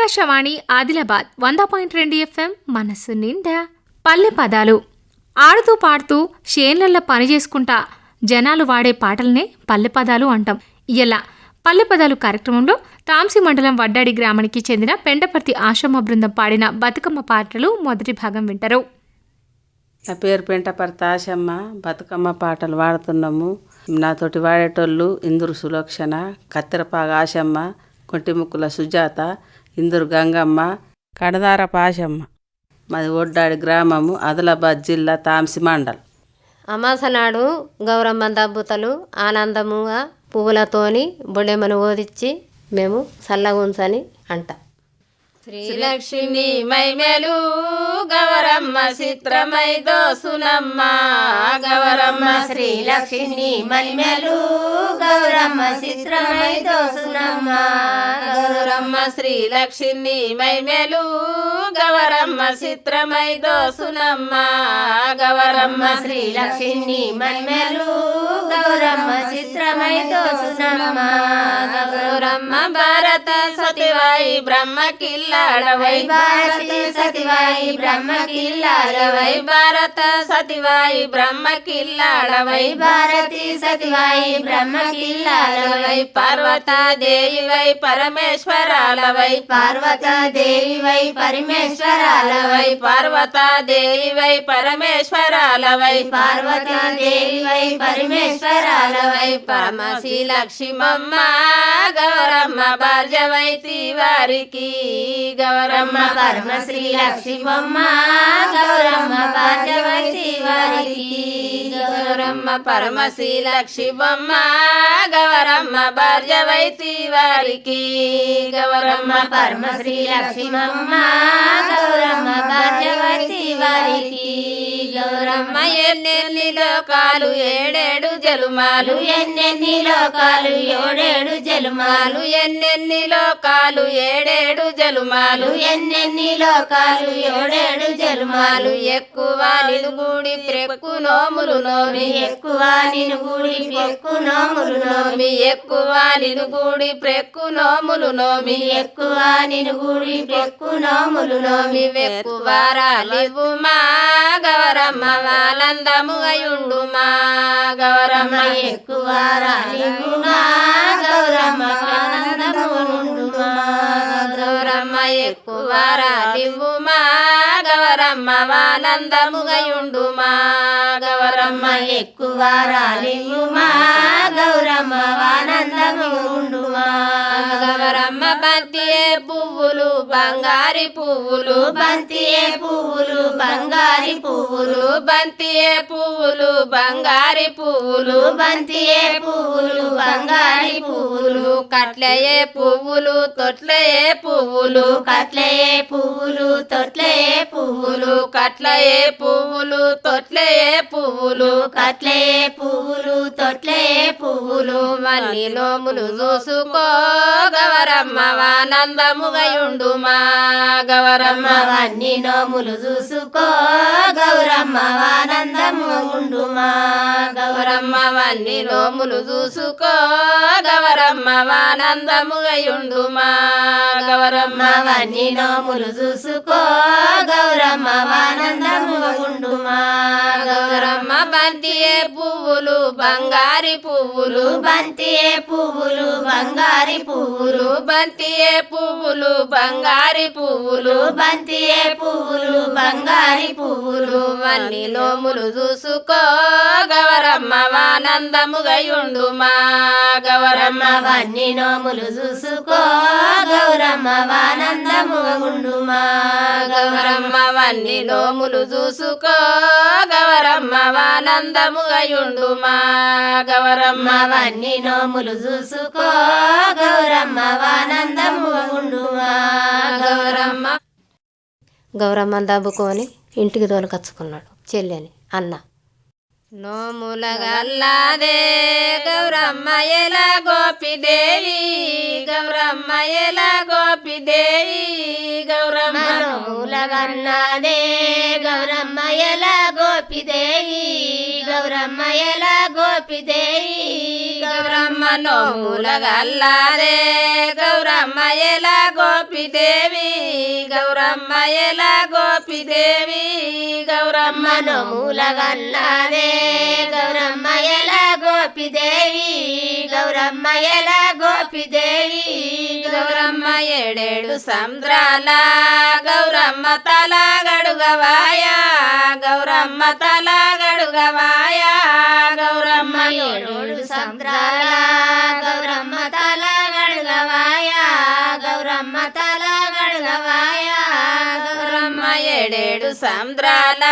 ఆకాశవాణి ఆదిలాబాద్ వంద పాయింట్ రెండు ఎఫ్ఎం మనసు నిండా పల్లె పదాలు. ఆడుతూ పాడుతూ షేన్లల్లో పని చేసుకుంటా జనాలు వాడే పాటలనే పల్లె పదాలు అంటాం. ఇలా పల్లె పదాలు కార్యక్రమంలో తాంసి మండలం వడ్డాడి గ్రామానికి చెందిన పెండపర్తి ఆశ్రమ బృందం పాడిన బతుకమ్మ పాటలు మొదటి భాగం వింటారు. నా పేరు పెంటపర్తి ఆశమ్మ. బతుకమ్మ పాటలు పాడుతున్నాము నాతోటి వాడేటోళ్ళు ఇందురు సులోక్షణ కత్తిరపాగ ఆశమ్మ కొంటిముక్కుల సుజాత ఇందురు గంగమ్మ కడదార పాశమ్మ. మాది ఒడ్డాడి గ్రామము ఆదిలాబాద్ జిల్లా తాంసి మండల్. అమాసనాడు గౌరమ్మ దబ్బుతలు ఆనందముగా పువ్వులతోని బొడెమ్మను ఓదిచ్చి మేము చల్లగుంచని అంట. శ్రీలక్ష్మి మైమెలు గవరమ్మ చిత్రమై దోసునమ్మ గౌరమ్మ శ్రీలక్ష్మి మైమెలు గౌరమ్మ చిత్రమై దోసునమ్మ గౌరమ్మ శ్రీలక్ష్మి మైమెలు గవరమ్మ చిత్రమై దోసునమ్మ గవరమ్మ శ్రీలక్ష్మి మైమెలు గౌరమ్మ చిత్రమై దోసునమ్మ గౌరమ్మ భారత సతివాయి బ్రహ్మ కిల్లాడవై భారతి సతివాయి బ్రహ్మ కిల్లాడవై భారత సతివాయి బ్రహ్మ కిల్లాడవై భారతి సతివాయి బ్రహ్మ కిల్లాడవై పార్వతాదేవివై పరమేశ్వరాలవై పార్వతాదేవివై పరమేశ్వరాలవై పార్వతాదేవివై పరమేశ్వరాలవై పార్వతాదేవివై పరమేశ్వరాలవై పరమశి లక్ష్మమ్మ గౌరమ్మ భార్యవైతి వారికి గౌరమ్మ పరమశ్రీ లక్ష్మమ్మ గౌరమ్మ భార్యవైతి వారికి. గౌరమ్మ పరమశ్రీ లక్ష్మమ్మ గౌరమ్మ భార్యవైతి వారికి. గౌరమ్మ పరమశ్రీ లక్ష్మమ్మ గౌరమ్మ భార్యవైతి వారికి. గౌరమ్మ ఎన్నెన్ని లోకాలు ఏడేడు జలుమాలు ఎన్నెన్ని లోకాలు ఏడేడు జలుమాలు ఎన్నెన్ని లోకాలు ఏడేడు జలుమాలు. ఎన్నెన్ని లోకాలు ఏడేడు జన్మాలు ఎక్కువ నిలుగుడి ప్రెక్కు నోములు నోమి ఎక్కువ నిలుగుడి ప్రెక్కు నోములు నోమి ఎక్కువ నిలుగుడి ప్రెక్కు నోములు నోమి ఎక్కువ నిలుగుడి ప్రెక్కు నోములు నోమి ఎక్కువ రాలివు మా గౌరమ్మ వాలందముగయుండు మా గౌరమ్మ ఎక్కువ రాలివు మా గౌరమ్మ వాలందముగయుండు మా గౌరమ్మ ఎక్కువ గవరమ్మ మా గౌరమ్మ వానందముగయుండు మా గవరమ్మ ఎక్కువ రాలివు మా గౌరమ్మ వానందముగుండు మా గవరమ్మ బంతియే పువ్వులు బంగారి పువ్వులు బంతియే పువ్వులు బంగారి పువ్వులు బంతియే పువ్వులు బంగారి పువ్వులు బంతియే పువ్వులు బంగారి పువ్వులు కట్లయే పువ్వులు తొట్లయే పువ్వులు కట్లయే పువ్వులు తొట్లయే పువ్వులు కట్లయే పువ్వులు తొట్లయే పువ్వులు కట్లయే పువ్వులు తొట్లయే పువ్వులు మల్లి నోములు చూసుకో గవరమ్మ వానందముగయుండు మా గవరమ్మ. వన్ని నోములు చూసుకో గౌరమ్మ వానందముగుండు మా గౌరమ్మ వన్ని నోములు చూసుకో గవరమ్మ వానందముగయుండు మా గౌరమ్మ వన్ని నోములు చూసుకో గౌరమ్మ వానందముగుండు మా గౌరమ్మ బంతియే పువ్వులు బంగారి పువ్వులు బంతియే పువ్వులు బంగారి పువ్వులు బంతియే పువ్వులు బంగారి పువ్వులు బంతియే పువ్వులు బంగారి పువ్వులు. వన్ని నోములు చూసుకో గౌరమ్మ వానందముగయుండు మా గౌరమ్మ వన్ని నోములు చూసుకో గౌరమ్మ వానందముగుండు మా గౌరమ్మ వన్ని నోములు చూసుకో. గౌరమ్మ వానందముగయుండు మా. గౌరమ్మ వన్ని నోములు చూసుకో. గౌరమ్మ వానందముగుండు మా. గౌరమ్మ. గౌరమ్మ దబ్బుకొని ఇంటికి తోలుకచ్చుకున్నాడు చెల్లెని అన్న. నోముల గల్లాదే గౌరమ్మ ఎలా గోపిదేవి. గౌరమ్మ ఎలా గోపిదేవి. గౌలవన్నదే గౌరమ్మయల గౌరమ్మ ఎలా గోపిదేవి గౌరమ్మయల ఎలా గోపిదేవి గౌరమ్మ నోముల గల్లారే గౌరమ్మ ఎలా గోపిదేవి గౌరమ్మ ఎలా గోపిదేవి గౌరమ్మ మనముల గల్లాదే గౌరమ్మ ఎలా గోపిదేవి గౌరమ్మ ఎలా గోపిదేవి గౌరమ్మ ఏడేడు సంద్రాల గౌరమ్మ తల గడుగవాయా గౌరమ్మ తల గడుగవాయా గౌరమ్మ ఏడేడు సంద్రాల సంద్రాల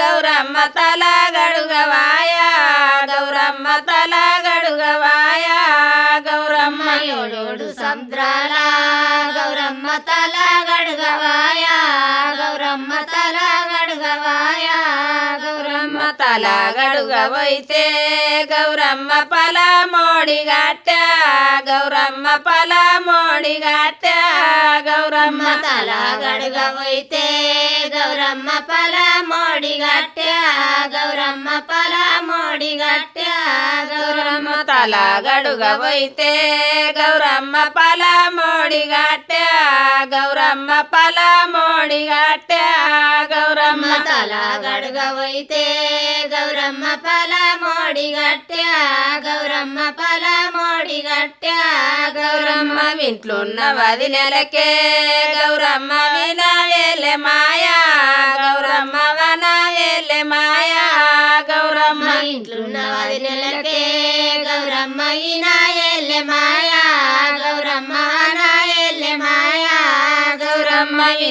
గౌరమ్మ తల గడుగవాయ గౌరమ్మ తల గడుగవాయ గౌరమ్మ ఏడోడు సంద్రాల గౌరమ్మ తల గడుగవాయ గౌరమ్మ గౌరమ్మ పల మోడిగట్ట గౌరమ్మ పల మోడిగట్ట గౌరమ్మ గౌరమ్మ తల గౌరమ్మ పల మోడి గట్ట గౌరమ్మ పల మోడి గట్ట గౌరమ్మ తల గౌరమ్మ పల మోడిగట్ట గౌరమ్మ పల మోడిగట్ట గౌరమ్మ గౌరమ్మ తల గడుగవైతే గౌరమ్మ పల మోడి గట్ట గౌరమ్మ పల మోడి గట్ట గౌరమ్మ వది నెలకే గౌరమ్మ విన వేలే మాయా గౌరమ్మ వన వేలే మాయా గౌరమ్మ మా వది నెలకే గౌరమ్మ ఈ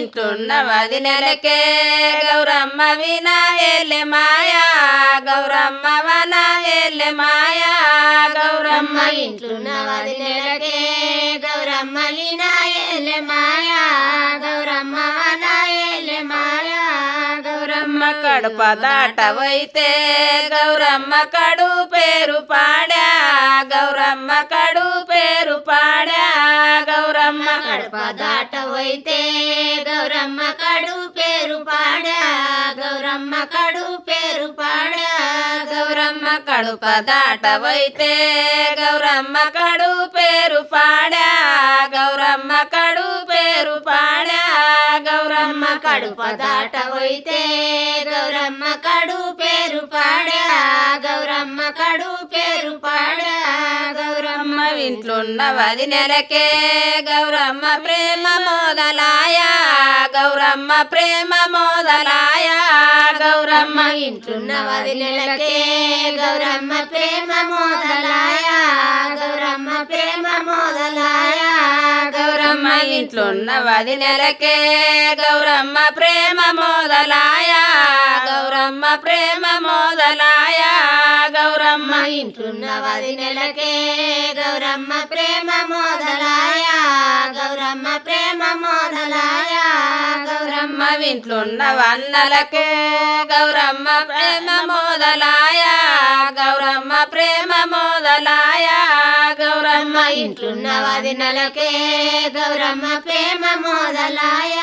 గౌరమ్మ వింట్లున్న వదినెలకే గౌరమ్మ విన వేలే మాయా గౌరమ్మ వన వేలే మాయా గౌరమ్మ గౌరమ్మ ఇంట్లున్న వదినెలకే గౌరమ్మ ఈనా ఎల్లె మాయా గౌరమ్మ నా ఎల్లె మాయా గౌరమ్మ కడుప దాటవైతే గౌరమ్మ కడు పేరు పాడా గౌరమ్మ కడు పేరు పాడా. గౌరమ్మ కడప దాటవైతే గౌరమ్మ కడు పేరు పాడా గౌరమ్మ కడు పేరు పాడా గౌరమ్మ కడుప దాటవైతే గౌరమ్మ కడు పేరు పాడా గౌరమ్మ కడు పేరు పాడా. గౌరమ్మ గౌరమ్మ కడుప దాటవైతే గౌరమ్మ కడు పేరు పాడా గౌరమ్మ కడు పేరు పాడా. గౌరమ్మ గౌరమ్మ వది నెలకే గౌరమ్మ ప్రేమ మోదలాయా గౌరమ్మ ప్రేమ మోదలాయా. గౌరమ్మ గౌరమ్మ వది నెలకే గౌరమ్మ ప్రేమ మోదలాయా గౌరమ్మ ప్రేమ మోదలాయా. గౌరమ్మ వది నెలకే. గౌరమ్మ ప్రేమ మోదలాయ. గౌరమ్మ ప్రేమ మోదలాయ. గౌరమ్మ ఇంట్లున్న వది నెలకే. గౌరమ్మ ప్రేమ మోదలాయ. గౌరమ్మ ప్రేమ మోదలాయ. గౌరమ్మ ఇంట్లున్న వందలకే గౌరమ్మ ప్రేమ మోదలాయ. గౌరమ్మ ప్రేమ మొదలాయా. గౌరమ్మ గౌరమ్మ ఇంట్లున్న వదినలకే గౌరమ్మ ప్రేమ మోదలాయ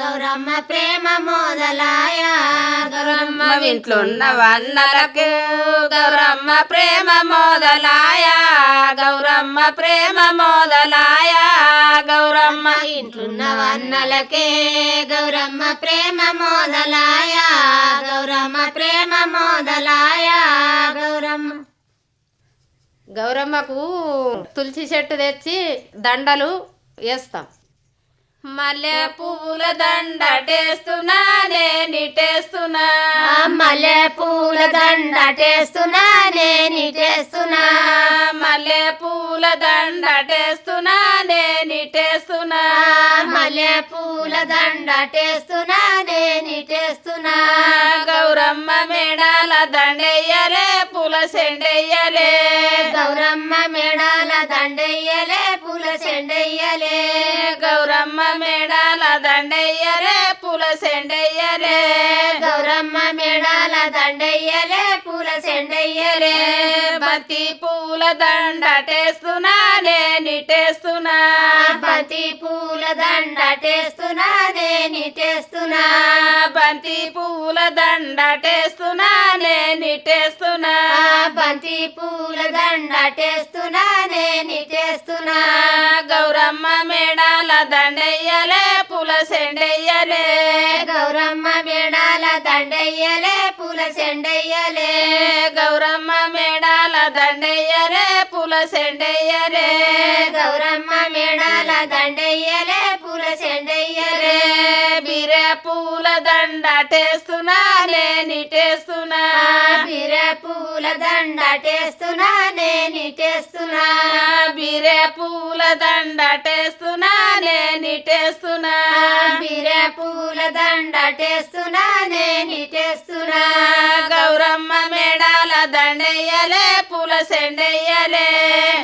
గౌరమ్మ ప్రేమ మోదలాయ గౌరమ్మ ఇంట్లున్న వన్నలకు గౌరమ్మ ప్రేమ మోదలాయ గౌరమ్మ ప్రేమ మోదలాయ గౌరమ్మ ఇంట్లున్న వన్నలకే గౌరమ్మ ప్రేమ మోదలాయ గౌరమ్మ ప్రేమ మోదలాయ గౌరమ్మకు తులసి చెట్టు తెచ్చి దండలు వేస్తాం. మల్లె పువ్వుల దండటేస్తున్నానే నిటేస్తున్నా మల్లె పూల దండటేస్తున్నా నేనిటేస్తున్నా మల్లె పూల దండటేస్తున్నానే నిటేస్తున్నా మల్లె పూల దండటేస్తున్నా నేనిటేస్తున్నా. గౌరమ్మ మేడాల దండెయ్యలే పూల సెండెయ్యలే. గౌరమ్మ మేడాల దండయ్యలే పూల చెండయ్యలే గౌరమ్మ మేడాల దండెయ్యలే పూల సెండెయ్యలే. గౌరమ్మ మేడాల దండయ్యలే పూల చెండయ్యలే బంతి పూల దండటేస్తున్నానే నిటేస్తున్నా బంతి పూల దండటేస్తున్నా నేనిటేస్తున్నా. బంతి పూల దండటేస్తున్నా నిటేస్తున్నా బంతి పూల దండటేస్తున్నా నేనిటేస్తున్నా. గౌరమ్మ మేడాల దండయ్యలే పూల సెండయ్యలే. గౌరమ్మ మేడాల దండయ్యలే పూల చెండయ్యలే గౌరమ్మ మేడాల దండయ్యరే పూల సెండయ్యలే గౌరమ్మ మేడల దండయ్యలే బిరే పూల దండటేస్తున్నా నిటేస్తున్నా బిర పూల దండటేస్తున్నా నేనిటేస్తున్నా బిరే పూల దండటేస్తున్నా నిటేస్తున్నా బిర పూల దండటేస్తున్నా నేనిటేస్తున్నా గౌరమ్మ మేడాల దండయ్యలే పూల సెండయ్యలే.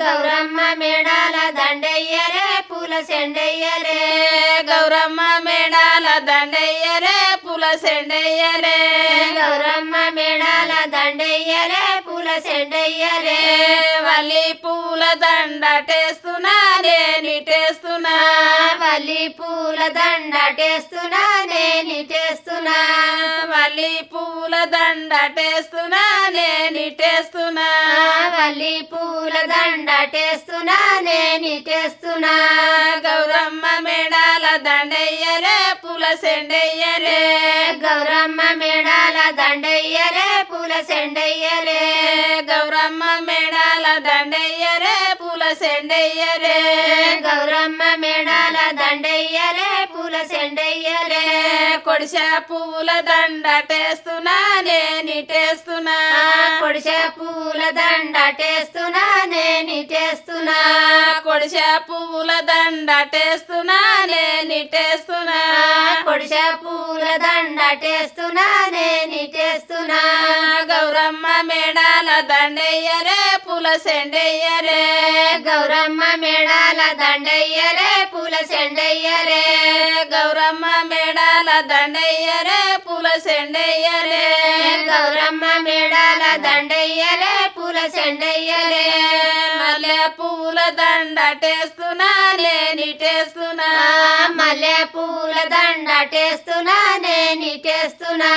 గౌరమ్మ మేడాల దండయ్యలే పూల గౌరమ్మ మేడాల దండయ్యలే పూల సెండయ్యలే గౌరమ్మ మేడాల దండయ్యలే పూల చెండయ్యలే వల్లి పూల దండటేస్తున్నా నిటేస్తున్నా వల్లి పూల దండటేస్తున్నా నేనిటేస్తున్నా. వల్లి పూల దండటేస్తున్నా నిటేస్తున్నా వల్లి పూల దండటేస్తున్నా నేనిటేస్తున్నా. గౌరమ్మ మేడాల దండయ్యలే పూల సెండయ్యలే గౌరమ్మ మేడాల దండయ్యలే పూల చెండయ్యలే గౌరమ్మ మేడాల దండయ్యలే పూల సెండయ్యలే గౌరమ్మ మేడాల దండయ్యలే పూల చెండయ్యలే కొడిస పూల దండటేస్తున్నా నిటేస్తున్నా కొడిసే పూల దండటేస్తున్నా నేనిటేస్తున్నా కొడిస పూల దండటేస్తున్నా నిటేస్తున్నా కొడిసే పూల దండటేస్తున్నా నేనిటేస్తున్నా గౌరమ్మ మేడాల దండయ్యలే పూల సెండయ్యలే గౌరమ్మ మేడాల దండయ్యలే పూల చెండయ్యలే గౌరమ్మ మేడాల దండయ్యలే పూల సెండయ్యలే గౌరమ్మ మేడాల దండయ్యలే పూల చెండయ్యలే మల్లె పూల దండటేస్తున్నా నిటేస్తున్నా మల్లె పూల దండటేస్తున్నా నేనిటేస్తున్నా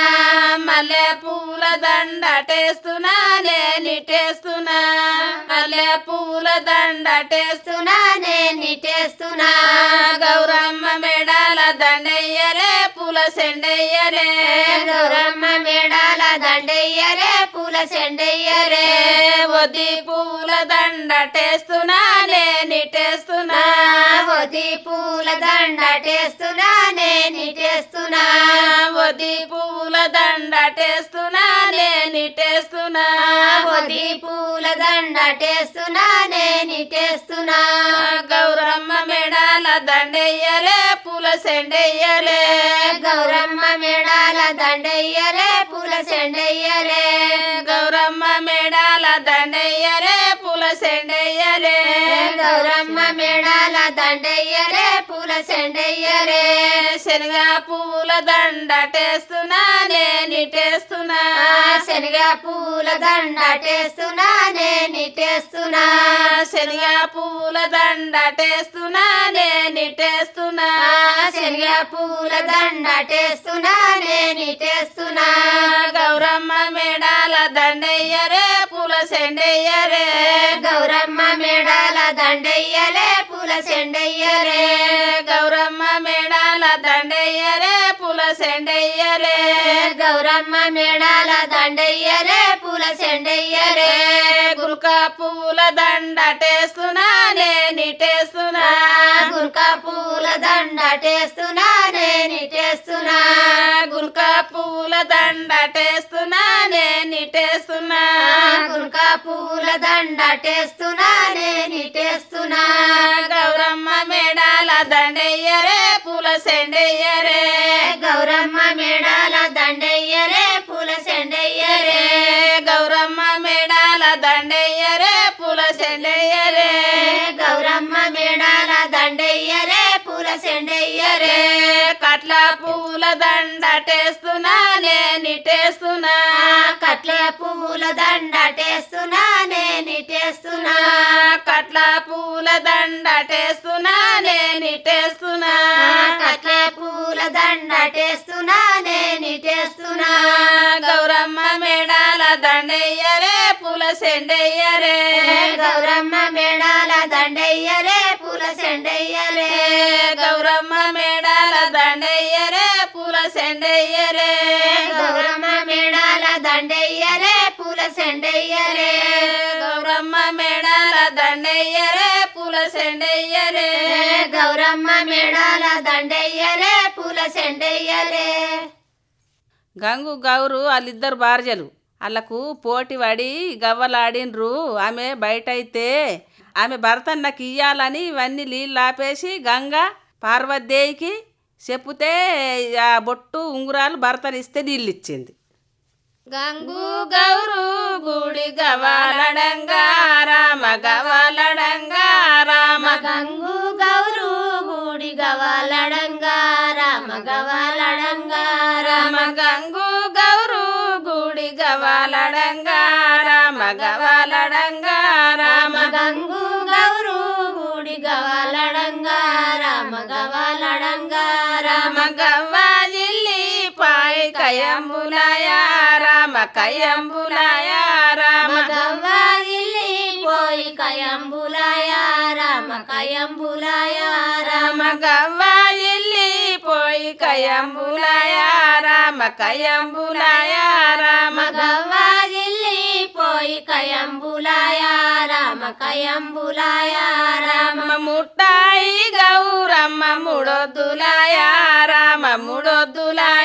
మల్లె పూల దండటేస్తున్నా నిటేస్తున్నా మల్లె పూల దండటేస్తున్నా నేనిటేస్తున్నా గౌరమ్మ మేడాల దండయ్యలే సెండయ్యరే సెండయ్యలే గౌరమ్మ దండయ్యరే పూల చెండయ్యలే వది పూల దండటేస్తున్నా నిటేస్తున్నా వది పూల దండటేస్తున్నా నేనిటేస్తున్నా వది పూల దండటేస్తున్నా నిటేస్తున్నా వది పూల దండటేస్తున్నా నేనిటేస్తున్నా గౌరమ్మ మేడాల దండయ్యలే పూల సెండయ్యలే గౌరమ్మ మేడాల దండయ్యలే పూల చెండయ్యలే గౌరమ్మ చెండయ్యలే శనగ పూల దండటేస్తున్నా నిటేస్తున్నా శనగ పూల దండటేస్తున్నా నేనిటేస్తున్నా శనగ పూల దండటేస్తున్నా నిటేస్తున్నా శనగ పూల దండటేస్తున్నా నేనిటేస్తున్నా గౌరమ్మ మేడాల దండయ్యరే పూల సెండయ్యరే. గౌరమ్మ మేడాల దండయ్యలే పూల చెండయ్యలే గౌరమ్మ మేడాల దండయ్యరే పూల సెండయ్యరే. గౌరమ్మ మేడాల దండయ్యలే పూల చెండయ్యలే గురుక పూల దండటేస్తున్నా నిటేస్తున్నా. గురుక పూల దండటేస్తున్నా నేనిటేస్తున్నా గురుక పూల దండటేస్తున్నా నిటేస్తున్నా గురుక పూల దండటేస్తున్నా నేనిటేస్తున్నా గౌరమ్మ మేడాల దండయ్యరే పూల సెండయ్యరే. గౌరమ్మ మేడాల దండయ్యలే పూల చెండయ్యలే గౌరమ్మ మేడాల దండయ్యరే పూల సెండయ్యరే. కట్ల పూల దండటేస్తున్నా నిటేస్తున్నా కట్ల పూల దండటేస్తున్నా నేనిటేస్తున్నా కట్ల పూల పూల దండటేస్తున్నా నేనిటేస్తున్నా కట్లే పూల దండటేస్తున్నా నేనిటేస్తున్నా గౌరమ్మ మేడాల దండయ్యరే పూల సెండయ్యరే. గౌరమ్మ మేడాల దండయ్యరే సెండయ్యరే గౌరమ్మ మేడాల దండయ్యరే పూల సెండయ్యరే. గౌరమ్మ మేడాల దండయ్యరే పూల సెండయ్యరే. గౌరమ్మ మేడాల దండయ్యరే పూల సెండయ్యరే. గౌరమ్మ మేడాల దండయ్యరే పూల సెండయ్యరే. గంగు గౌరు వాళ్ళిద్దరు భార్యలు. వాళ్ళకు పోటీ పడి గవ్వలాడిన్రు. ఆమె బయట అయితే ఆమె భర్త నాకు ఇయ్యాలని ఇవన్నీ నీళ్ళు ఆపేసి గంగ పార్వతీదేవికి చెప్పుతే ఆ బొట్టు ఉంగురాలు భర్తలు ఇస్తే నీళ్ళు ఇచ్చింది గంగు గౌరు గుడి గవాలడంగా రామ గవాలడంగా రామ గంగు గౌరు గుడి గవాలడంగా రామ గవాలడంగా రామ గంగు గౌరు గుడి గవాలడంగా రామ గవాలడంగా పాయ్ కయంబులాయ రామ కయంబులాయ రామ. గవ్వాగిల్లి పోయి కయంబులాయ రామ కయంబులాయ రామ. గవ్వాజిల్లి పోయి కయంబులాయ రామ కయంబులాయ రామ. గవ్వాగిల్లి పోయి కయంబులాయ రామ కయంబులాయ రామ ముట్టాయి గౌరమ్మ ముడొద్దులాయ రామ ముడొద్దులాయ.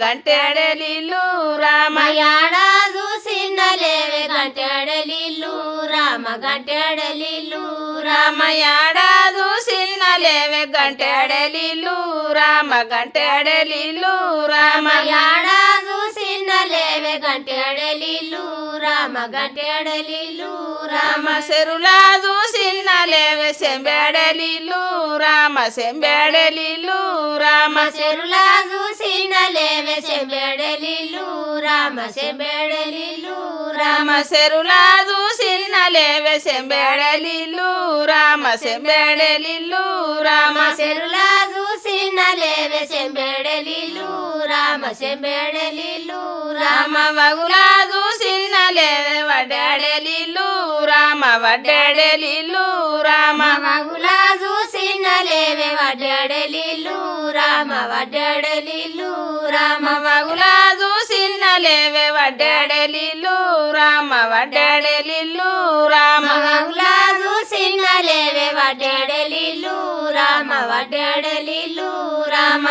గంటెడెలిల్లు రామ మయాడాదు సిన్నలేవే గంటెడలిల్లు రామ గంటెడలిల్లు రామ. రామ యాడాదు సిన్నలేవే గంటెడెలిల్లు రామ గంటెడెలిల్లు రామ. మయాడాదు సిన్నలేవే గంటెడలిల్లు రామ గంటెడలిల్లు రామ రామ సెరులాదు సిన్నలేవే సెంబెడెలిల్లు రామ సెంబెడెలిల్లు రామ చెరులాదు సిన్నలేవే చెంబెడలిల్లు రామ చెంబెడలిల్లు రామ రామ సెరులాదు సిన్నలేవే సెంబెడెలిల్లు రామ సెంబెడెలిల్లు రామ చెరులాదు సిన్నలేవే చెంబెడలిల్లు రామ చెంబెడలిల్లు రామ వగులాదు సిన్నలేవే వడ్డాడెలిల్లు రామ వడ్డాడెలిల్లు రామ మగులాదు సిన్నలేవే వడ్డెడలిల్లు రామ వడ్డెడలిల్లు రామ వగులాదు సిన్నలేవే వడ్డాడెలిల్లు రామ వడ్డాడెలిల్లు రామ మగులాదు సిన్నలేవే వడ్డెడలిల్లు రామ వడ్డెడలిల్లు రామ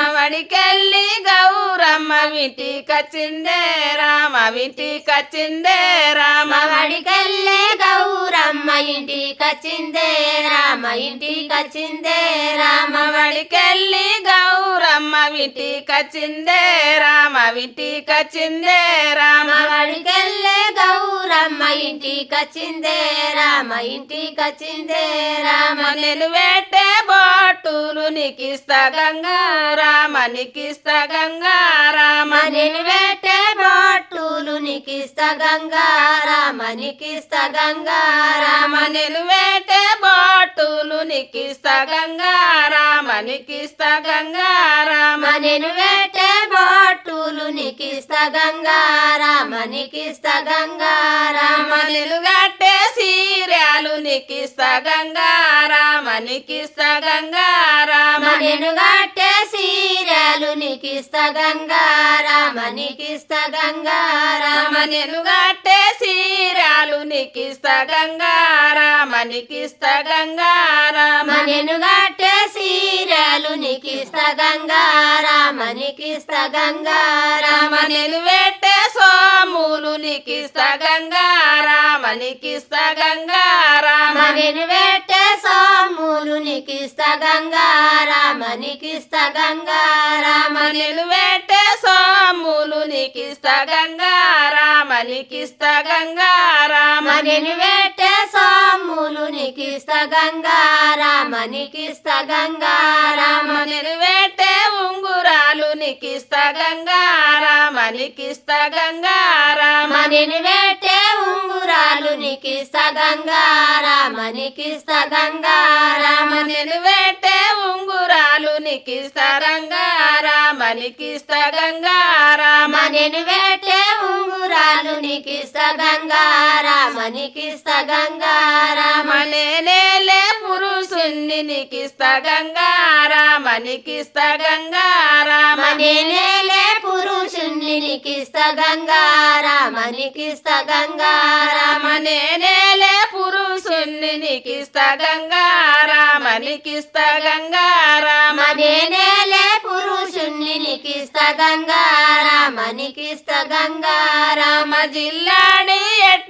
రామ వింటి కచ్చిందే రామ వింటి కచ్చిందే రామ వడికెళ్ళే గౌరమ్మ ఇంటికచ్చిందే రామ ఇంటికచ్చిందే రామ వడికెళ్ళి గౌరమ్మ వింటికచ్చిందే రామ వింటికచ్చిందే రామ వడికెళ్ళే గౌరమ్మ ఇంటికచ్చిందే రామ ఇంటికచ్చిందే రామ రామ నేను వేటే బొట్టులు నికిస్త గంగా రామ నికిస్త గంగా రామ నేను వేటే బొట్టులు నీకిస్తా గంగా రామ నికిస్త గంగా. గంగారామ నిలువేటే నేను పెట్టే గంగారామ నీకిస్తా గంగారామ నిలువేటే నీకిస్తా గంగారామ నేను పెట్టే బొట్టులు సీరే నేను కట్టే సీర్యాలు నీకిస్తా గంగా నీకిస్తా గంగా నేను గట్టే సీరియలు నీకిస్తా గంగారామ నీకిస్తా గంగా నేను గట్టే సీర్యాలు నీకిస్తా గంగారామ నీకిస్తా నేను గట్టే సీరియలు నీకిస్తా గంగారామ నీకిస్తా నేను పెట్టే సోములు నీకిస్తా గంగా రామ గంగా రామ మనిని సోములు నికిస్త గంగా రామ నీకిస్తా గంగా పెట్టే సోములు నికిస్త గంగా రామనికిస్తా గంగా రామ మనిని పెట్టే సోములు నీకిస్తా గంగా రామ నీకిస్తా గంగా రామ నేను పెట్టే ఉంగురాలు నీకిస్తా గంగా రామనికిస్తా గంగా రామ మనిని పెట్టే ఉంగురాలు నీకిస్తా గంగా రామ నీకిస్తా గంగా రామ నేను పెట్టే ఉంగురాలు నీకిస్తా గంగా రామనికిస్తా గంగా రామ మనిని ఉంగురాలు నీకిస్తా గంగా రామ గంగా రామ పురుషుణ్ణి నీకిస్తా గంగా రామనికిస్తా గంగా రామ పురుషుణ్ణి నీకిస్తా గంగా రామ గంగా పురుషుణ్ణి నీకిస్తా గంగా రామనికిస్తా గంగా పురుషుణ్ణి నీకిస్తా గంగా రామ నీకిస్తా గంగా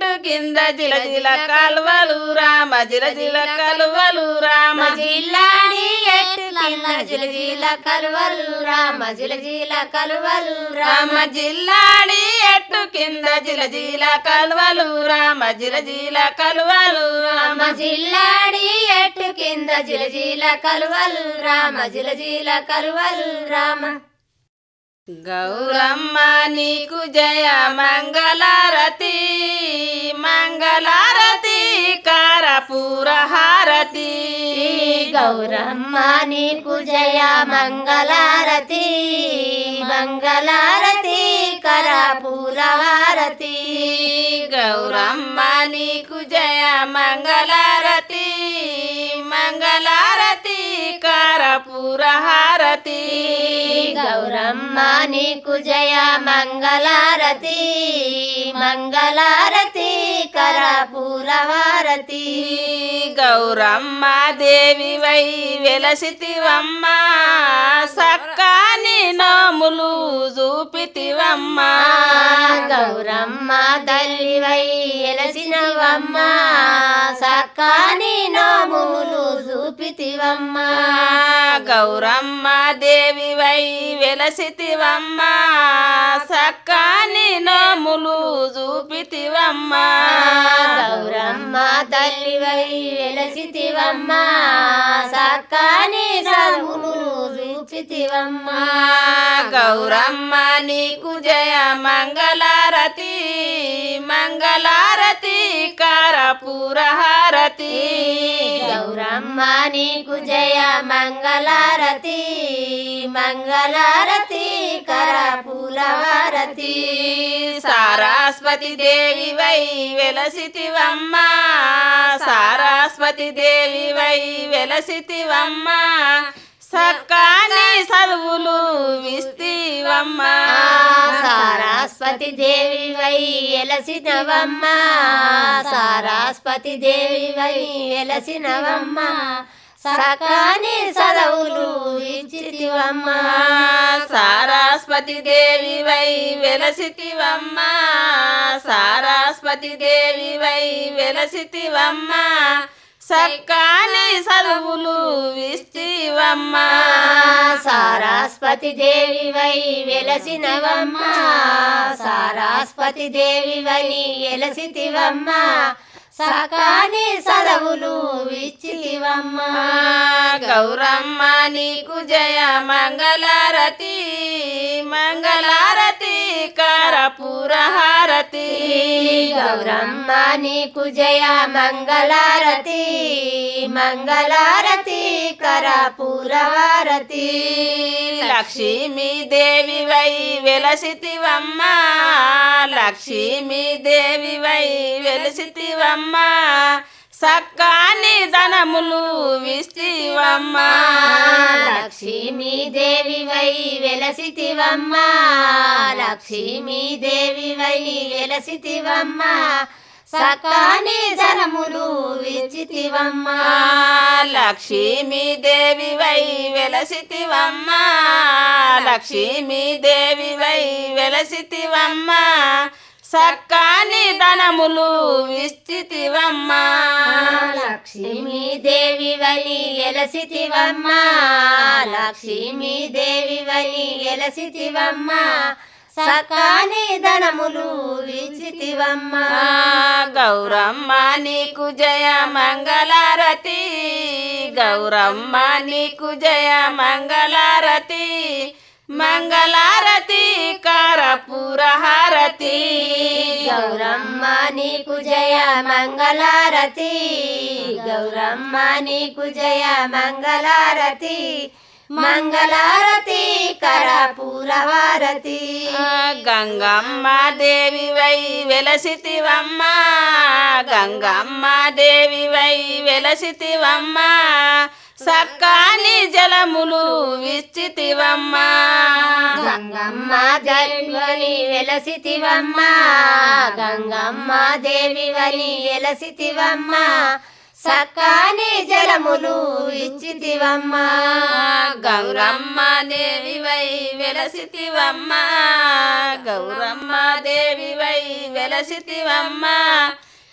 ఎట్టు కింద జిల జిల కలువలు రామ జిల జిల కలువలు రామ జిల్లాడి ఎట్టు కింద జిలజిల కలువలు రామ జిలజిల కలువలు రామ జిల్లాడి ఎట్టు కింద జిల జిల కలువలు రామ జిల జిల కలువలు రామ జిల్లాడి ఎట్టు కింద జిలజిల కలువలు రామ జిలజిల కలువలు రామ గౌరమ్మ నీకు జయ మంగళారతి మంగళారతి కారపూర హారతి గౌరమ్మ నీకు జయ మంగళారతి మంగళారతి కరపూల హారతి గౌరమ్మ నీకు జయ మంగళారతి. కారపూర హారతి గౌరమ్మ నీకు జయ మంగళారతి మంగళారతి కరపూల హారతి గౌరమ్మ దేవి వై వెలసితివమ్మ సక్కాని నోములు చూపితివమ్మ గౌరమ్మ తల్లివై ఎలసినవమ్మ సకాని నోములు చూపితివమ్మ గౌరమ్మ దేవి వై వెలసితివమ్మ సక్కాని నోములు చూపితివమ్మ. గౌరమ్మ తల్లివై వెలసితివమ్మ సకాని నోములు చూపితివమ్మ. గౌరమ్మ నీకు జయ మంగళారతి మంగళారతి కారపూర హారతి గౌరమ్మ నీకు జయ మంగళారతి మంగళారతి కరపూల హారతి సారాస్వతి దేవి వై వెలసితివమ్మ సారాస్వతి దేవి వై వెలసితివమ్మ సక్కాని చదువులు విస్తివమ్మ. సారాస్వతి దేవి వై ఎలసినవమ్మ. సారాస్వతి దేవి వై ఎలసినవమ్మ. సకాని చదవులు ఇచ్చితివమ్మ సారాస్వతి దేవి వై వెలసితివమ్మ. సారాస్వతి దేవి వై వెలసితివమ్మ. సక్కాని చదువులు విస్తివమ్మ సారాస్వతి దేవి వై వెలసినవమ్మ. సారాస్వతి దేవి వై ఎలసితివమ్మ సకాని చదవులు ఇచ్చితివమ్మ గౌరమ్మ నీకు జయ మంగళారతి మంగళారతి కారపూర హారతి గౌరమ్మ నీకు జయ మంగళారతి మంగళారతి కరపూరవారతి లక్ష్మీదేవి వై వెలసితివమ్మ లక్ష్మీదేవి వై వెలసితివమ్మ సక్కాని ధనములు విస్తివమ్మ. లక్ష్మీ దేవి వై వెలసితివమ్మ. లక్ష్మీ దేవి వై వెలసితివమ్మ. సకాని ధనములు విచ్చితివమ్మ లక్ష్మీ దేవి వై వెలసితివమ్మ. లక్ష్మీ దేవి వై వెలసితివమ్మ. సక్కాని ధనములు విస్తృతివమ్మా. లక్ష్మీ దేవి వని ఎలసితివమ్మ. లక్ష్మీ దేవి వని ఎలసితివమ్మ. సకాని ధనములు విచితివమ్మ గౌరమ్మ నీకు జయ మంగళారతి. గౌరమ్మ నీకు జయ మంగళారతి. మంగళారతి కరపూర హారతి గౌరమ్మ నీకు జయ మంగళారతి. గౌరమ్మ నీకు జయ మంగళారతి. మంగళారతి కరపూరవారతి గంగమ్మ దేవి వై వెలసితివమ్మ. గంగమ్మ దేవి వై వెలసితివమ్మ. సక్కాని జలములు విచ్చితివమ్మ గంగమ్మ దేవివని వెలసితివమ్మ. గంగమ్మ దేవివని వెలసితివమ్మ. సకాని జలములు ఇచ్చితివమ్మ గౌరమ్మ దేవి వై వెలసితివమ్మ. గౌరమ్మ దేవి వై వెలసితివమ్మ.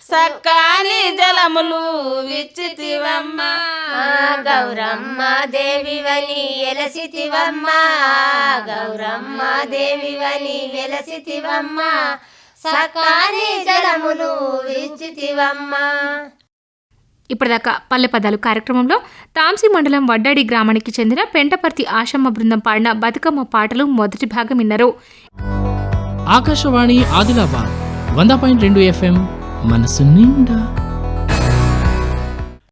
సక్కాని జలములు విచ్చితివమ్మ. గౌరమ్మ దేవివని వెలసితివమ్మ. గౌరమ్మ దేవివని వెలసితివమ్మ. సకాని జలములు ఇచ్చితివమ్మ ఇప్పటిదాకా పల్లె పదాలు కార్యక్రమంలో తాంసీ మండలం వడ్డాడి గ్రామానికి చెందిన పెంటపర్తి ఆశమ్మ బృందం పాడిన బతుకమ్మ పాటలు మొదటి భాగం విన్నారు. ఆకాశవాణి ఆదిలాబాద్ వంద పాయింట్ రెండు ఎఫ్ఎం మనసు నిండా.